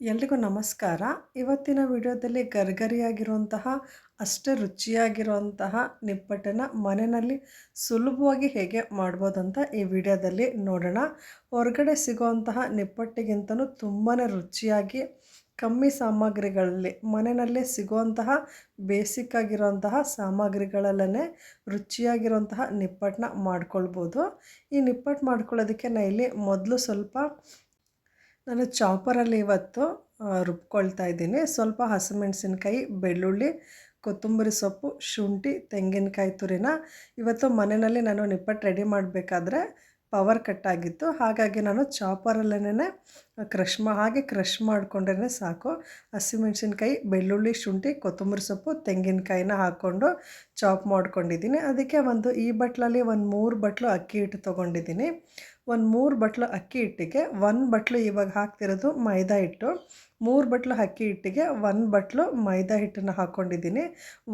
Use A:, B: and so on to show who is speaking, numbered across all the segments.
A: ಎಲ್ರಿಗೂ ನಮಸ್ಕಾರ. ಇವತ್ತಿನ ವಿಡಿಯೋದಲ್ಲಿ ಗರ್ಗರಿಯಾಗಿರುವಂತಹ, ಅಷ್ಟೇ ರುಚಿಯಾಗಿರುವಂತಹ ನಿಪ್ಪಟ್ಟನ್ನು ಮನೆಯಲ್ಲಿ ಸುಲಭವಾಗಿ ಹೇಗೆ ಮಾಡ್ಬೋದಂತ ಈ ವಿಡಿಯೋದಲ್ಲಿ ನೋಡೋಣ. ಹೊರಗಡೆ ಸಿಗುವಂತಹ ನಿಪ್ಪಟ್ಟಿಗಿಂತಲೂ ತುಂಬಾ ರುಚಿಯಾಗಿ, ಕಮ್ಮಿ ಸಾಮಗ್ರಿಗಳಲ್ಲಿ, ಮನೆಯಲ್ಲೇ ಸಿಗುವಂತಹ ಬೇಸಿಕ್ ಆಗಿರುವಂತಹ ಸಾಮಗ್ರಿಗಳಲ್ಲೇ ರುಚಿಯಾಗಿರುವಂತಹ ನಿಪ್ಪಟ್ಟನ್ನ ಮಾಡ್ಕೊಳ್ಬೋದು. ಈ ನಿಪ್ಪಟ್ಟು ಮಾಡ್ಕೊಳ್ಳೋದಕ್ಕೆ ನಾ ಇಲ್ಲಿ ಮೊದಲು ಸ್ವಲ್ಪ ನಾನು ಚಾಪರಲ್ಲಿ ಇವತ್ತು ರುಬ್ಕೊಳ್ತಾ ಇದ್ದೀನಿ. ಸ್ವಲ್ಪ ಹಸಿಮೆಣಸಿನ್ಕಾಯಿ, ಬೆಳ್ಳುಳ್ಳಿ, ಕೊತ್ತಂಬರಿ ಸೊಪ್ಪು, ಶುಂಠಿ, ತೆಂಗಿನಕಾಯಿ ತುರಿನ. ಇವತ್ತು ಮನೆಯಲ್ಲಿ ನಾನು ನಿಪ್ಪಟ್ಟು ರೆಡಿ ಮಾಡಬೇಕಾದ್ರೆ ಪವರ್ ಕಟ್ ಆಗಿತ್ತು. ಹಾಗಾಗಿ ನಾನು ಚಾಪರಲ್ಲೇ ಕ್ರಷ್ ಮಾ, ಹಾಗೆ ಕ್ರಷ್ ಮಾಡಿಕೊಂಡ್ರೆ ಸಾಕು. ಹಸಿಮೆಣ್ಸಿನ್ಕಾಯಿ, ಬೆಳ್ಳುಳ್ಳಿ, ಶುಂಠಿ, ಕೊತ್ತಂಬರಿ ಸೊಪ್ಪು, ತೆಂಗಿನಕಾಯಿನ ಹಾಕ್ಕೊಂಡು ಚಾಪ್ ಮಾಡ್ಕೊಂಡಿದ್ದೀನಿ. ಅದಕ್ಕೆ ಒಂದು ಈ ಬಟ್ಲಲ್ಲಿ ಒಂದು ಮೂರು ಬಟ್ಲು ಅಕ್ಕಿ ಹಿಟ್ಟು ತೊಗೊಂಡಿದ್ದೀನಿ. ಒಂದು ಮೂರು ಬಟ್ಲು ಅಕ್ಕಿ ಹಿಟ್ಟಿಗೆ, ಒಂದು ಬಟ್ಲು ಇವಾಗ ಹಾಕ್ತಿರೋದು ಮೈದಾ ಹಿಟ್ಟು. ಮೂರು ಬಟ್ಲು ಅಕ್ಕಿ ಹಿಟ್ಟಿಗೆ, ಒಂದು ಬಟ್ಲು ಮೈದಾ ಹಿಟ್ಟನ್ನು ಹಾಕ್ಕೊಂಡಿದ್ದೀನಿ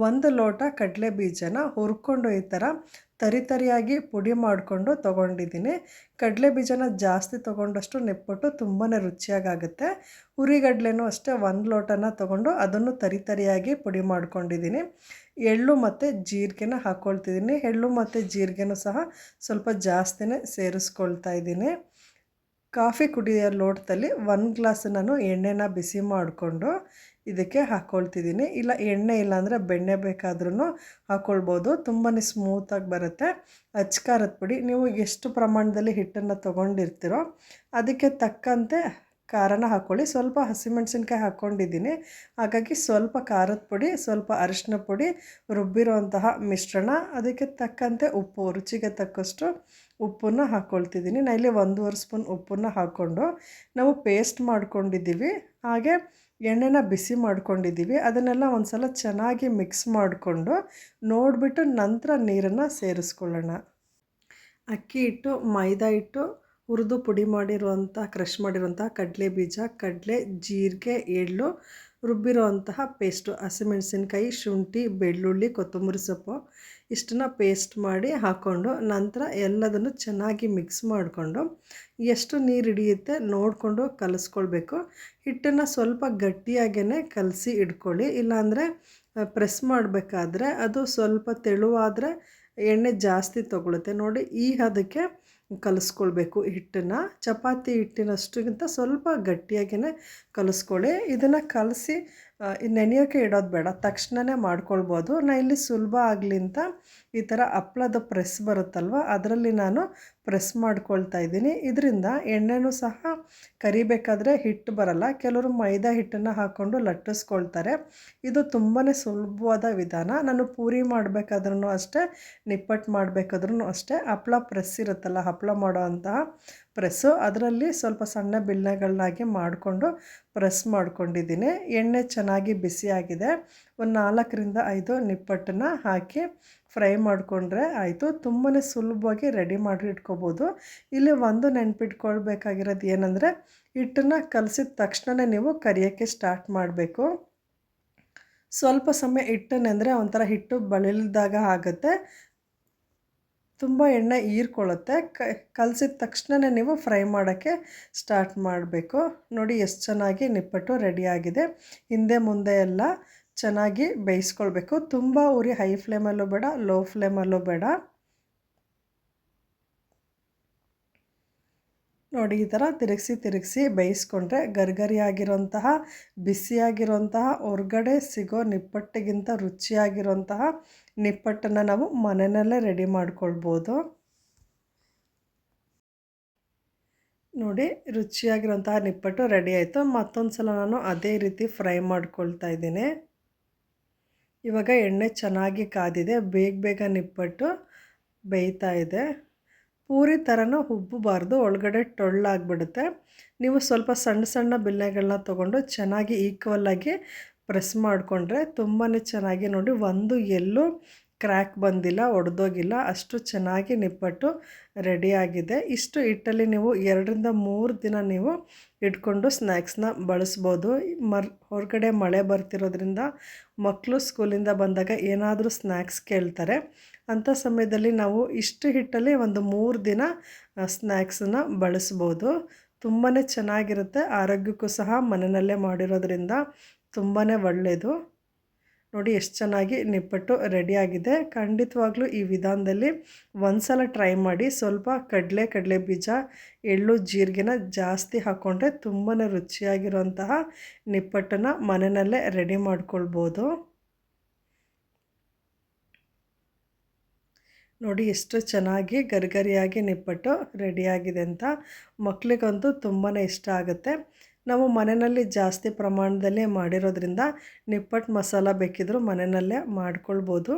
A: ಒಂದು ಲೋಟ ಕಡಲೆ ಬೀಜನ ಹುರ್ಕೊಂಡು ಈ ಥರ ತರಿ ತರಿಯಾಗಿ ಪುಡಿ ಮಾಡಿಕೊಂಡು ತೊಗೊಂಡಿದ್ದೀನಿ. ಕಡಲೆ ಬೀಜನ ಜಾಸ್ತಿ ತೊಗೊಂಡಷ್ಟು ನೆಪ್ಪಟ್ಟು ತುಂಬಾ ರುಚಿಯಾಗುತ್ತೆ ಹುರಿಗಡ್ಲೆನೂ ಅಷ್ಟೇ ಒಂದು ಲೋಟನ ತೊಗೊಂಡು ಅದನ್ನು ತರಿ ತರಿಯಾಗಿ ಪುಡಿ ಮಾಡ್ಕೊಂಡಿದ್ದೀನಿ. ಎಳ್ಳು ಮತ್ತು ಜೀರಿಗೆನ ಹಾಕ್ಕೊಳ್ತಿದ್ದೀನಿ ಎಳ್ಳು ಮತ್ತು ಜೀರಿಗೆನೂ ಸಹ ಸ್ವಲ್ಪ ಜಾಸ್ತಿನೇ ಸೇರಿಸ್ಕೊಳ್ತಾ ಇದ್ದೀನಿ. ಕಾಫಿ ಕುಡಿಯೋ ಲೋಟದಲ್ಲಿ ಒಂದು ಗ್ಲಾಸ್ ನಾನು ಎಣ್ಣೆನ ಬಿಸಿ ಮಾಡಿಕೊಂಡು ಇದಕ್ಕೆ ಹಾಕ್ಕೊಳ್ತಿದ್ದೀನಿ ಇಲ್ಲ, ಎಣ್ಣೆ ಇಲ್ಲಾಂದರೆ ಬೆಣ್ಣೆ ಬೇಕಾದ್ರೂ ಹಾಕ್ಕೊಳ್ಬೋದು ತುಂಬಾ ಸ್ಮೂತಾಗಿ ಬರುತ್ತೆ. ಅಚ್ಕಾರದ ಪುಡಿ. ನೀವು ಎಷ್ಟು ಪ್ರಮಾಣದಲ್ಲಿ ಹಿಟ್ಟನ್ನು ತೊಗೊಂಡಿರ್ತೀರೋ ಅದಕ್ಕೆ ತಕ್ಕಂತೆ ಖಾರನ ಹಾಕ್ಕೊಳ್ಳಿ ಸ್ವಲ್ಪ ಹಸಿಮೆಣಸಿನ್ಕಾಯಿ ಹಾಕ್ಕೊಂಡಿದ್ದೀನಿ ಹಾಗಾಗಿ ಸ್ವಲ್ಪ ಖಾರದ ಪುಡಿ, ಸ್ವಲ್ಪ ಅರಿಶಿನ ಪುಡಿ, ರುಬ್ಬಿರೋಂತಹ ಮಿಶ್ರಣ, ಅದಕ್ಕೆ ತಕ್ಕಂತೆ ಉಪ್ಪು, ರುಚಿಗೆ ತಕ್ಕಷ್ಟು ಉಪ್ಪನ್ನು ಹಾಕ್ಕೊಳ್ತಿದ್ದೀನಿ ನಾನು ಇಲ್ಲಿ ಒಂದೂವರೆ ಸ್ಪೂನ್ ಉಪ್ಪನ್ನು ಹಾಕ್ಕೊಂಡು ನಾವು ಪೇಸ್ಟ್ ಮಾಡ್ಕೊಂಡಿದ್ದೀವಿ. ಹಾಗೆ ಎಣ್ಣೆನ ಬಿಸಿ ಮಾಡ್ಕೊಂಡಿದ್ದೀವಿ. ಅದನ್ನೆಲ್ಲ ಒಂದು ಸಲ ಚೆನ್ನಾಗಿ ಮಿಕ್ಸ್ ಮಾಡಿಕೊಂಡು ನೋಡಿಬಿಟ್ಟು ನಂತರ ನೀರನ್ನು ಸೇರಿಸ್ಕೊಳ್ಳೋಣ. ಅಕ್ಕಿ ಹಿಟ್ಟು, ಮೈದಾ ಹಿಟ್ಟು ಹುರಿದು ಪುಡಿ ಮಾಡಿರುವಂಥ ಕ್ರಷ್ ಮಾಡಿರುವಂಥ ಕಡಲೆ ಬೀಜ, ಕಡಲೆ, ಜೀರಿಗೆ, ಎಳ್ಳು ರುಬ್ಬಿರುವಂತಹ ಪೇಸ್ಟು. ಹಸಿಮೆಣಸಿನ್ಕಾಯಿ, ಶುಂಠಿ, ಬೆಳ್ಳುಳ್ಳಿ, ಕೊತ್ತಂಬರಿ ಸೊಪ್ಪು ಇಷ್ಟನ್ನ ಪೇಸ್ಟ್ ಮಾಡಿ ಹಾಕ್ಕೊಂಡು ನಂತರ ಎಲ್ಲದನ್ನು ಚೆನ್ನಾಗಿ ಮಿಕ್ಸ್ ಮಾಡಿಕೊಂಡು ಎಷ್ಟು ನೀರು ಹಿಡಿಯುತ್ತೆ ನೋಡಿಕೊಂಡು ಕಲಿಸ್ಕೊಳ್ಬೇಕು. ಹಿಟ್ಟನ್ನು ಸ್ವಲ್ಪ ಗಟ್ಟಿಯಾಗೇ ಕಲಸಿ ಇಟ್ಕೊಳ್ಳಿ ಇಲ್ಲಾಂದರೆ ಪ್ರೆಸ್ ಮಾಡಬೇಕಾದ್ರೆ ಅದು ಸ್ವಲ್ಪ ತೆಳುವಾದರೆ ಎಣ್ಣೆ ಜಾಸ್ತಿ ತಗೊಳುತ್ತೆ. ನೋಡಿ, ಈ ಹದಕ್ಕೆ ಕಲಿಸ್ಕೊಳ್ಬೇಕು ಹಿಟ್ಟನ್ನು. ಚಪಾತಿ ಹಿಟ್ಟಿನಷ್ಟುಗಿಂತ ಸ್ವಲ್ಪ ಗಟ್ಟಿಯಾಗಿಯೇ ಕಲಿಸ್ಕೊಳ್ಳಿ. ಇದನ್ನು ಕಲಸಿ ನೆನೆಯೋಕ್ಕೆ ಇಡೋದು ಬೇಡ. ತಕ್ಷಣವೇ ಮಾಡ್ಕೊಳ್ಬೋದು. ನಾನು ಇಲ್ಲಿ ಸುಲಭ ಆಗಲಿ ಅಂತ ಈ ಥರ ಹಪ್ಳದ ಪ್ರೆಸ್ ಬರುತ್ತಲ್ವ? ಅದರಲ್ಲಿ ನಾನು ಪ್ರೆಸ್ ಮಾಡ್ಕೊಳ್ತಾ ಇದ್ದೀನಿ. ಇದರಿಂದ ಎಣ್ಣೆನೂ ಸಹ ಕರಿಬೇಕಾದ್ರೆ ಹಿಟ್ಟು ಬರಲ್ಲ. ಕೆಲವರು ಮೈದಾ ಹಿಟ್ಟನ್ನು ಹಾಕ್ಕೊಂಡು ಲಟ್ಟಿಸ್ಕೊಳ್ತಾರೆ. ಇದು ತುಂಬಾ ಸುಲಭವಾದ ವಿಧಾನ. ನಾನು ಪೂರಿ ಮಾಡಬೇಕಾದ್ರೂ ಅಷ್ಟೇ, ನಿಪ್ಪಟ್ಟು ಮಾಡಬೇಕಾದ್ರೂ ಅಷ್ಟೇ. ಹಪ್ಳ ಪ್ರೆಸ್ ಇರುತ್ತಲ್ಲ ಹಪ್ಪಳ ಮಾಡೋ ಅಂತಹ ಪ್ರೆಸ್ಸು. ಅದರಲ್ಲಿ ಸ್ವಲ್ಪ ಸಣ್ಣ ಬಿಲ್ಲೆಗಳನ್ನಾಗಿ ಮಾಡಿಕೊಂಡು ಪ್ರೆಸ್ ಮಾಡ್ಕೊಂಡಿದ್ದೀನಿ. ಎಣ್ಣೆ ಚೆನ್ನಾಗಿ ಬಿಸಿಯಾಗಿದೆ. ಒಂದು ನಾಲ್ಕರಿಂದ ಐದು ನಿಪ್ಪಟ್ಟನ್ನು ಹಾಕಿ ಫ್ರೈ ಮಾಡಿಕೊಂಡ್ರೆ ಆಯಿತು. ತುಂಬಾ ಸುಲಭವಾಗಿ ರೆಡಿ ಮಾಡಿ ಇಟ್ಕೋಬೋದು. ಇಲ್ಲಿ ಒಂದು ನೆನ್ಪಿಟ್ಕೊಳ್ಬೇಕಾಗಿರೋದು ಏನಂದರೆ, ಹಿಟ್ಟನ್ನು ಕಲಸಿದ ತಕ್ಷಣವೇ ನೀವು ಕರಿಯೋಕ್ಕೆ ಸ್ಟಾರ್ಟ್ ಮಾಡಬೇಕು. ಸ್ವಲ್ಪ ಸಮಯ ಹಿಟ್ಟನ್ನೆಂದರೆ ಒಂಥರ ಹಿಟ್ಟು ಬಳಿಲ್ದಾಗ ಆಗುತ್ತೆ. ತುಂಬ ಎಣ್ಣೆ ಹೀರ್ಕೊಳ್ಳುತ್ತೆ. ಕಲಸಿದ ತಕ್ಷಣವೇ ನೀವು ಫ್ರೈ ಮಾಡೋಕ್ಕೆ ಸ್ಟಾರ್ಟ್ ಮಾಡಬೇಕು. ನೋಡಿ ಎಷ್ಟು ಚೆನ್ನಾಗಿ ನಿಪ್ಪಟ್ಟು ರೆಡಿಯಾಗಿದೆ ಹಿಂದೆ ಮುಂದೆ ಎಲ್ಲ ಚೆನ್ನಾಗಿ ಬೇಯಿಸ್ಕೊಳ್ಬೇಕು. ತುಂಬ ಉರಿ ಹೈ ಫ್ಲೇಮಲ್ಲೂ ಬೇಡ, ಲೋ ಫ್ಲೇಮಲ್ಲೂ ಬೇಡ. ನೋಡಿ ಈ ಥರ ತಿರುಗಿಸಿ ತಿರುಗಿಸಿ ಬೇಯಿಸ್ಕೊಂಡ್ರೆ ಗರ್ಗರಿಯಾಗಿರೋಂತಹ, ಬಿಸಿಯಾಗಿರೋಂತಹ, ಹೊರ್ಗಡೆ ಸಿಗೋ ನಿಪ್ಪಟ್ಟಿಗಿಂತ ರುಚಿಯಾಗಿರೋಂತಹ ನಿಪ್ಪಟ್ಟನ್ನು ನಾವು ಮನೆಯಲ್ಲೇ ರೆಡಿ ಮಾಡ್ಕೊಳ್ಬೋದು. ನೋಡಿ, ರುಚಿಯಾಗಿರುವಂತಹ ನಿಪ್ಪಟ್ಟು ರೆಡಿ ಆಯಿತು. ಮತ್ತೊಂದು ಸಲ ನಾನು ಅದೇ ರೀತಿ ಫ್ರೈ ಮಾಡ್ಕೊಳ್ತಾ ಇದ್ದೀನಿ. ಇವಾಗ ಎಣ್ಣೆ ಚೆನ್ನಾಗಿ ಕಾದಿದೆ. ಬೇಗ ಬೇಗ ನಿಪ್ಪಟ್ಟು ಬೇಯ್ತಾ ಇದೆ. ಪೂರಿ ಥರನೂ ಉಬ್ಬಬಾರ್ದು. ಒಳಗಡೆ ಟೊಳ್ಳಾಗ್ಬಿಡುತ್ತೆ. ನೀವು ಸ್ವಲ್ಪ ಸಣ್ಣ ಸಣ್ಣ ಬಿಲ್ಲೆಗಳನ್ನ ತೊಗೊಂಡು ಚೆನ್ನಾಗಿ ಈಕ್ವಲ್ಲಾಗಿ ಪ್ರೆಸ್ ಮಾಡಿಕೊಂಡ್ರೆ ತುಂಬಾ ಚೆನ್ನಾಗಿ ನೋಡಿ, ಒಂದು ಎಲ್ಲೂ ಕ್ರ್ಯಾಕ್ ಬಂದಿಲ್ಲ, ಒಡೆದೋಗಿಲ್ಲ, ಅಷ್ಟು ಚೆನ್ನಾಗಿ ನಿಪ್ಪಟ್ಟು ರೆಡಿಯಾಗಿದೆ ಇಷ್ಟು ಹಿಟ್ಟಲ್ಲಿ ನೀವು ಎರಡರಿಂದ ಮೂರು ದಿನ ನೀವು ಇಟ್ಕೊಂಡು ಸ್ನ್ಯಾಕ್ಸ್ನ ಬಳಸ್ಬೋದು. ಮರ್, ಹೊರಗಡೆ ಮಳೆ ಬರ್ತಿರೋದ್ರಿಂದ ಮಕ್ಕಳು ಸ್ಕೂಲಿಂದ ಬಂದಾಗ ಏನಾದರೂ ಸ್ನ್ಯಾಕ್ಸ್ ಕೇಳ್ತಾರೆ. ಅಂಥ ಸಮಯದಲ್ಲಿ ನಾವು ಇಷ್ಟು ಹಿಟ್ಟಲ್ಲಿ ಒಂದು ಮೂರು ದಿನ ಸ್ನ್ಯಾಕ್ಸನ್ನ ಬಳಸ್ಬೋದು. ತುಂಬಾ ಚೆನ್ನಾಗಿರುತ್ತೆ. ಆರೋಗ್ಯಕ್ಕೂ ಸಹ ಮನೆಯಲ್ಲೇ ಮಾಡಿರೋದ್ರಿಂದ ತುಂಬಾ ಒಳ್ಳೆಯದು ನೋಡಿ ಎಷ್ಟು ಚೆನ್ನಾಗಿ ನಿಪ್ಪಟ್ಟು ರೆಡಿಯಾಗಿದೆ ಖಂಡಿತವಾಗ್ಲೂ ಈ ವಿಧಾನದಲ್ಲಿ ಒಂದ್ಸಲ ಟ್ರೈ ಮಾಡಿ ಸ್ವಲ್ಪ ಕಡಲೆ ಕಡಲೆ ಬೀಜ, ಎಳ್ಳು, ಜೀರಿಗೆನ ಜಾಸ್ತಿ ಹಾಕ್ಕೊಂಡ್ರೆ ತುಂಬಾ ರುಚಿಯಾಗಿರುವಂತಹ ನಿಪ್ಪಟ್ಟನ್ನು ಮನೆಯಲ್ಲೇ ರೆಡಿ ಮಾಡ್ಕೊಳ್ಬೋದು. ನೋಡಿ ಎಷ್ಟು ಚೆನ್ನಾಗಿ ಗರಿಗರಿಯಾಗಿ ನಿಪ್ಪಟ್ಟು ರೆಡಿಯಾಗಿದೆ ಅಂತ. ಮಕ್ಕಳಿಗಂತೂ ತುಂಬಾ ಇಷ್ಟ ಆಗುತ್ತೆ. ನಾವು ಮನೆಯಲ್ಲಿ ಜಾಸ್ತಿ ಪ್ರಮಾಣದಲ್ಲೇ ಮಾಡಿರೋದ್ರಿಂದ ನಿಪ್ಪಟ್ಟು ಮಸಾಲ ಬೇಕಿದ್ದರೂ ಮನೆಯಲ್ಲೇ ಮಾಡ್ಕೊಳ್ಬೋದು.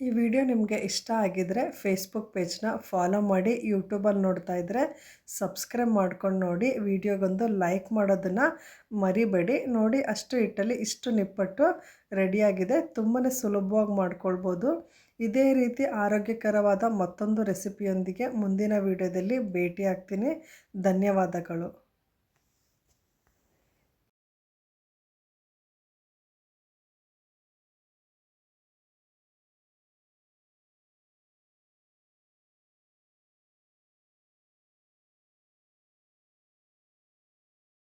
A: ಈ ವಿಡಿಯೋ ನಿಮಗೆ ಇಷ್ಟ ಆಗಿದ್ದರೆ ಫೇಸ್ಬುಕ್ ಪೇಜ್ನ ಫಾಲೋ ಮಾಡಿ ಯೂಟ್ಯೂಬಲ್ಲಿ ನೋಡ್ತಾ ಇದ್ದರೆ ಸಬ್ಸ್ಕ್ರೈಬ್ ಮಾಡ್ಕೊಂಡು ನೋಡಿ, ವಿಡಿಯೋಗೊಂದು ಲೈಕ್ ಮಾಡೋದನ್ನು ಮರಿಬೇಡಿ. ನೋಡಿ, ಅಷ್ಟು ಹಿಟ್ಟಲ್ಲಿ ಇಷ್ಟು ನಿಪ್ಪಟ್ಟು ರೆಡಿಯಾಗಿದೆ ತುಂಬಾ ಸುಲಭವಾಗಿ ಮಾಡ್ಕೊಳ್ಬೋದು. ಇದೇ ರೀತಿ ಆರೋಗ್ಯಕರವಾದ ಮತ್ತೊಂದು ರೆಸಿಪಿಯೊಂದಿಗೆ ಮುಂದಿನ ವಿಡಿಯೋದಲ್ಲಿ ಭೇಟಿ ಆಗ್ತೀನಿ ಧನ್ಯವಾದಗಳು.